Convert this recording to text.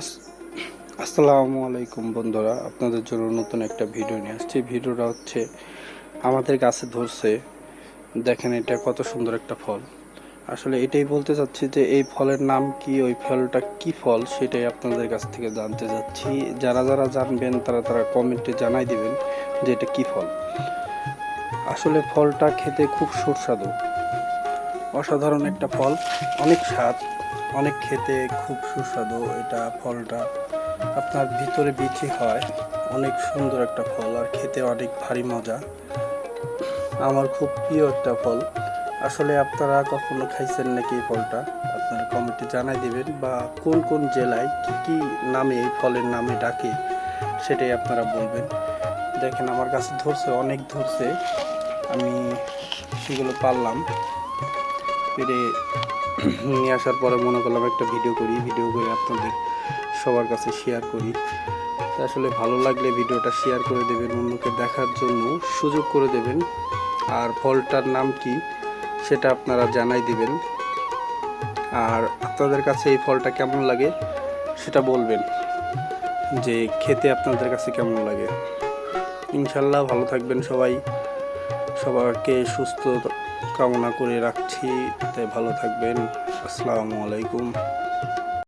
আস- আসসালামু আলাইকুম বন্ধুরা, আপনাদের জন্য নতুন একটা ভিডিও নিয়ে আসছি। ভিডিওটা হচ্ছে, আমাদের গাছে ধরছে, দেখেন এটা কত সুন্দর একটা ফল। আসলে এটাই বলতে চাচ্ছি যে, এই ফলের নাম কি, ওই ফলটা কি ফল, সেটাই আপনাদের কাছ থেকে জানতে চাচ্ছি। যারা যারা জানবেন, তারা তারা কমেন্টে জানাই দিবেন যে এটা কি ফল। আসলে ফলটা খেতে খুব সুস্বাদু। অসাধারণ একটা ফল, অনেক স্বাদ। অনেক খেতে খুব সুস্বাদু এটা ফলটা। আপনার ভিতরে বিচি হয়, অনেক সুন্দর একটা ফল আর খেতে অনেক ভারী মজা। আমার খুব প্রিয় একটা ফল। আসলে আপনারা কখনো খাইছেন নাকি এই ফলটা? আপনারা কমেন্টে জানাই দিবেন বা কোন কোন জেলায় কি কি নামে এই ফলের নামে ডাকে সেটাই আপনারা বলবেন। দেখেন আমার কাছে ধরছে, অনেক ধরছে। আমি সেগুলো পারলাম। পেরে নিয়ে আসার পরে মনে করলাম একটা ভিডিও করি ভিডিও করে আপনাদের সবার কাছে শেয়ার করি। আসলে ভালো লাগলে ভিডিওটা শেয়ার করে দেবেন, অন্যকে দেখার জন্য সুযোগ করে দেবেন। আর ফলটার নাম কি সেটা আপনারা জানাই দিবেন। আর আপনাদের কাছে এই ফলটা কেমন লাগে সেটা বলবেন, যে খেতে আপনাদের কাছে কেমন লাগে। ইনশাল্লাহ ভালো থাকবেন সবাই। সবাইকে সুস্থ কামনা করে রাখছি। তাই ভালো থাকবেন। আসসালামু আলাইকুম।